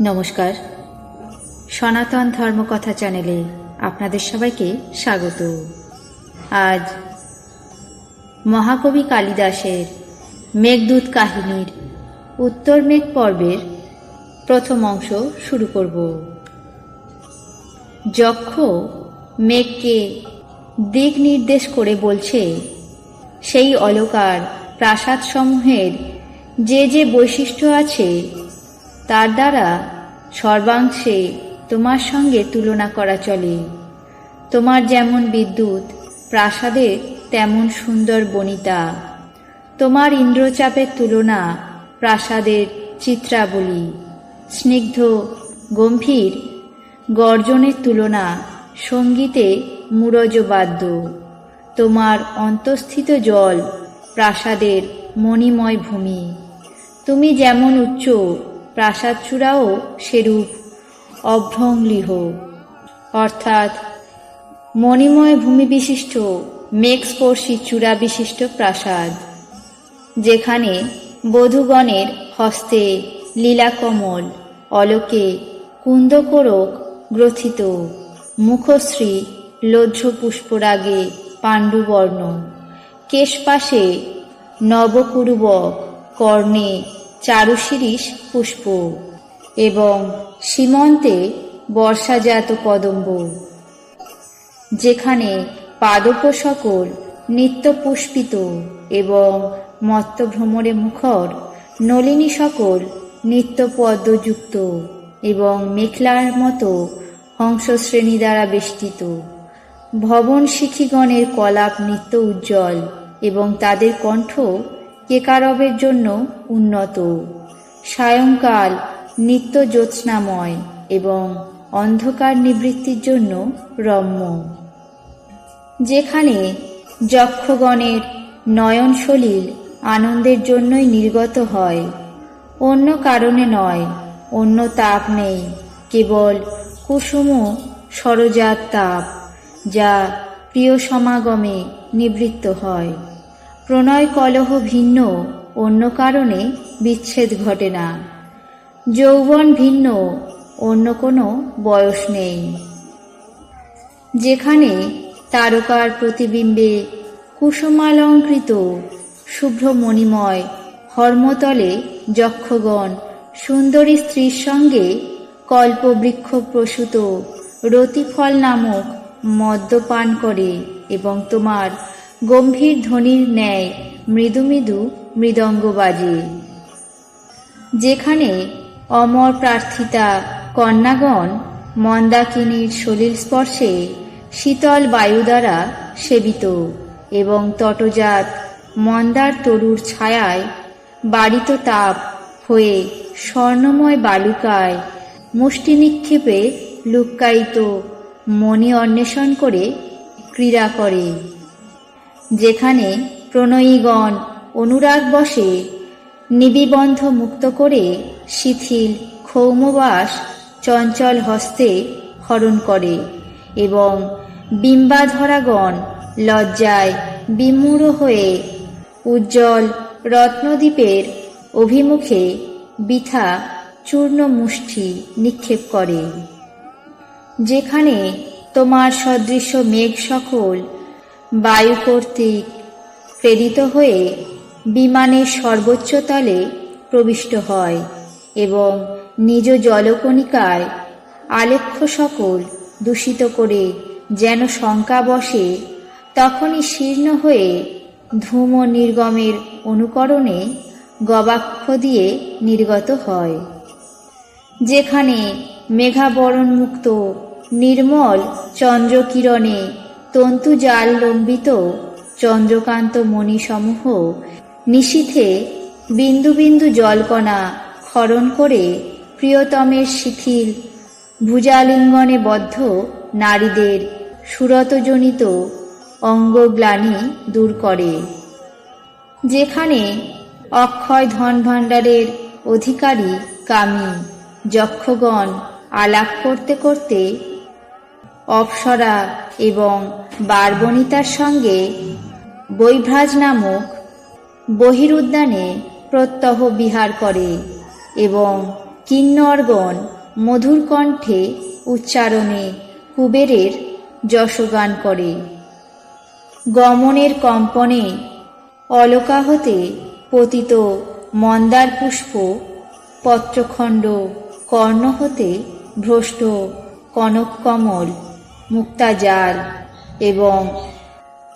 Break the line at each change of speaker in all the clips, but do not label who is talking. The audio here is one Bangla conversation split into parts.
নমস্কার। সনাতন ধর্মকথা চ্যানেলে আপনাদের সবাইকে স্বাগত। আজ মহাকবি কালিদাসের মেঘদূত কাহিনীর উত্তর মেঘ পর্বের প্রথম অংশ শুরু করব। যক্ষ মেঘকে দিক নির্দেশ করে বলছে, সেই অলকার প্রাসাদসমূহের যে যে বৈশিষ্ট্য আছে তার দ্বারা সর্বাংশে তোমার সঙ্গে তুলনা করা চলে। তোমার যেমন বিদ্যুৎ প্রাসাদের তেমন সুন্দর বনিতা। তোমার ইন্দ্রচাপের তুলনা প্রাসাদের চিত্রাবলী। স্নিগ্ধ, গম্ভীর, গর্জনের তুলনা সঙ্গীতে মুরজবাদ্য। তোমার অন্তঃস্থিত জল প্রাসাদের মণিময় ভূমি। তুমি যেমন উচ্চ প্রাসাদ চূড়াও সেরূপ, অভ্রংলিহ। অর্থাৎ মণিময় ভূমি বিশিষ্ট মেঘস্পর্শী চূড়া বিশিষ্ট প্রাসাদ, যেখানে বধূগণের হস্তে লীলাকমল, অলোকে কুন্দকোরক গ্রথিত, মুখশ্রী লজ্জ পুষ্পরাগে পাণ্ডুবর্ণ। কেশপাশে নবকুরুবক কর্ণে চারুশিরিষ পুষ্প এবং সীমন্তে বর্ষাজাত কদম্ব, যেখানে পাদপ সকল নিত্য পুষ্পিত এবং মত্তভ্রমরে মুখর নলিনী সকল নিত্য পদ্মযুক্ত এবং মেখলার মতো হংসশ্রেণী দ্বারা বেষ্টিত। ভবন শিখিগণের কলাপ নিত্য উজ্জ্বল এবং তাদের কণ্ঠ কেকারবের জন্য উন্নত। সায়ংকাল নিত্য জ্যোৎস্নাময় এবং অন্ধকার নিবৃত্তির জন্য রম্য। যেখানে যক্ষগণের নয়ন সলিল আনন্দের জন্যই নির্গত হয়, অন্য কারণে নয়, অন্য তাপ নেই, কেবল কুসুম সরজাত তাপ, যা প্রিয় সমাগমে নিবৃত্ত হয়। প্রণয় কলহ ভিন্ন, অন্য কারণে বিচ্ছেদ ঘটে না। যৌবন ভিন্ন, অন্য কোনো বয়স নেই। যেখানে তারকার প্রতিবিম্বে কুসুমালঙ্কৃত শুভ্র মণিময় হর্মতলে যক্ষগণ সুন্দরী স্ত্রীর সঙ্গে কল্পবৃক্ষ প্রসূত রতিফল নামক মদ্যপান করে এবং তোমার গম্ভীর ধ্বনির ন্যায় মৃদু মৃদু মৃদঙ্গ বাজে যেখানে অমর প্রার্থিতা কন্যাগণ মন্দাকিনীর সলিল স্পর্শে শীতল বায়ু দ্বারা সেবিত এবং তটজাত মন্দার তরুর ছায়ায় বাড়িত তাপ হয়ে স্বর্ণময় বালুকায় মুষ্টি নিক্ষেপে লুক্কায়িত মণি অন্বেষণ করে ক্রীড়া করে। যেখানে প্রণয়ীগণ অনুরাগ বসে নিবিবন্ধ মুক্ত করে শিথিল ক্ষৌমবাস চঞ্চল হস্তে হরণ করে এবং বিম্বাধরাগণ লজ্জায় বিমূঢ় হয়ে উজ্জ্বল রত্নদ্বীপের অভিমুখে বৃথা চূর্ণ মুষ্টি নিক্ষেপ করে। যেখানে তোমার সদৃশ্য মেঘ সকল বায়ু কর্তৃক প্রেরিত হয়ে বিমানের সর্বোচ্চ তলে প্রবিষ্ট হয় এবং নিজ জলকণিকায় আলেখ্য সকল দূষিত করে যেন শঙ্কা বসে, তখনই শীর্ণ হয়ে ধূম নির্গমের অনুকরণে গবাক্ষ দিয়ে নির্গত হয়। যেখানে মেঘাবরণ মুক্ত নির্মল চন্দ্রকিরণে তন্তু জাল লম্বিত চন্দ্রকান্ত মণিসমূহ নিশীথে বিন্দু বিন্দু জলকণা ক্ষরণ করে প্রিয়তমের শিথিল ভুজালিঙ্গনে বদ্ধ নারীদের সুরতজনিত অঙ্গগ্লানি দূর করে। যেখানে অক্ষয় ধন ভাণ্ডারের অধিকারী কামী, যক্ষগণ আলাপ করতে করতে অপ্সরা এবং বারবণিতার সঙ্গে বৈভ্রাজ নামক বহিরুদ্যানে প্রত্যহ বিহার করে এবং কিন্নরগণ মধুর কণ্ঠে উচ্চারণে কুবেরের যশগান করে। গমনের কম্পনে অলকা হতে পতিত মন্দার পুষ্প পত্রখণ্ড কর্ণ হতে ভ্রষ্ট কনককমল মুক্তাজাল এবং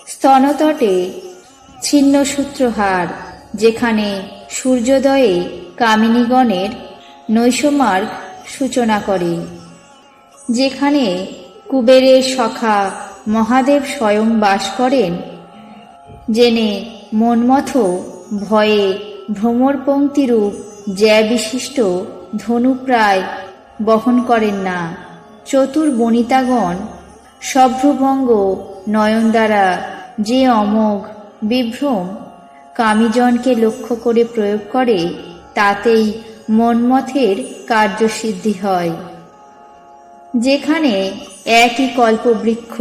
স্তনতটে ছিন্ন সূত্রহার যেখানে সূর্যোদয়ে কামিনীগণের নৈশমার্গ সূচনা করে, যেখানে কুবেরের সখা মহাদেব স্বয়ং বাস করেন, জেনে মনমথ ভয়ে ভ্রমর পঙ্ক্তিরূপ জ্যা বিশিষ্ট ধনু প্রায় বহন করেন না। চতুর বনিতাগণ সভ্রভঙ্গ নয়ন দ্বারা যে অমোঘ, বিভ্রম কামিজনকে লক্ষ্য করে প্রয়োগ করে, তাতেই মনমথের কার্যসিদ্ধি হয়। যেখানে একই কল্পবৃক্ষ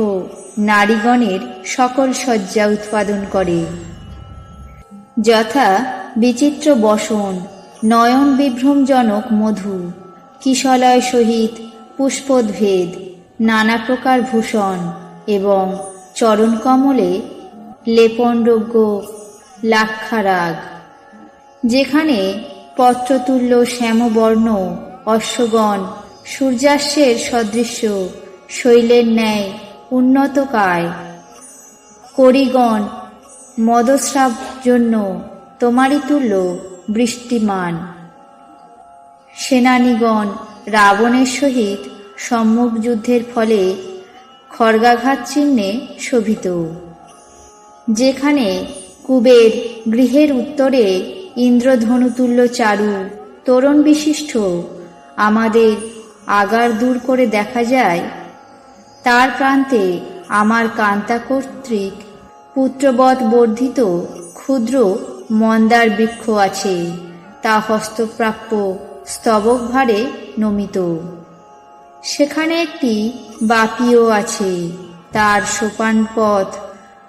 নারীগণের সকল শয্যা উৎপাদন করে। যথা বিচিত্র বসন, নয়ন বিভ্রমজনক মধু, কিশলয় সহিত পুষ্পোদ্ভেদ নানা প্রকার ভূষণ এবং চরণকমলে লেপনযোগ্য লাক্ষারাগ, যেখানে পত্রতুল্য শ্যামবর্ণ, অশ্বগণ সূর্যাস্যের সদৃশ্য, শৈলের ন্যায় উন্নত কায় করিগণ মদস্রাব জন্য তোমারই তুল্য বৃষ্টিমান। সেনানীগণ, রাবণের সহিত সম্মুখ যুদ্ধের ফলে খড়গাঘাত চিহ্নে শোভিত। যেখানে কুবের গৃহের উত্তরে ইন্দ্রধনুতুল্য চারু তোরণ বিশিষ্ট আমাদের আগার দূর করে দেখা যায়, তার প্রান্তে আমার কান্তা কর্তৃক পুত্রবৎ বর্ধিত ক্ষুদ্র মন্দার বৃক্ষ আছে, তা হস্তপ্রাপ্য স্তবক ভারে নমিত। সেখানে একটি বাপিও আছে, তার সোপান পথ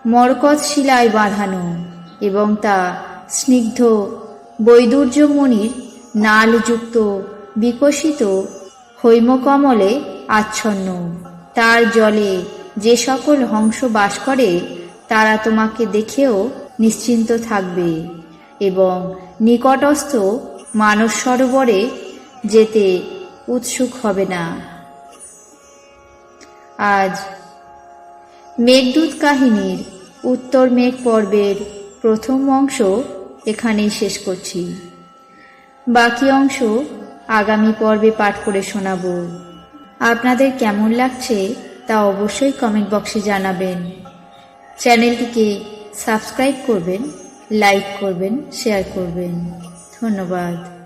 মরকত শিলায় বাঁধানো এবং তা স্নিগ্ধ বৈদুর্যমণির নালযুক্ত বিকশিত হৈমকমলে আচ্ছন্ন। তার জলে যে সকল হংস বাস করে, তারা তোমাকে দেখেও নিশ্চিন্ত থাকবে এবং নিকটস্থ মানস সরোবরে যেতে উৎসুক হবে না। আজ মেঘদূত কাহিনীর উত্তর মেঘ পর্বের প্রথম অংশ এখানেই শেষ করছি। বাকি অংশ আগামী পর্বে পাঠ করে শোনাব। আপনাদের কেমন লাগছে তা অবশ্যই কমেন্ট বক্সে জানাবেন। চ্যানেলটিকে সাবস্ক্রাইব করবেন, লাইক করবেন, শেয়ার করবেন। ধন্যবাদ।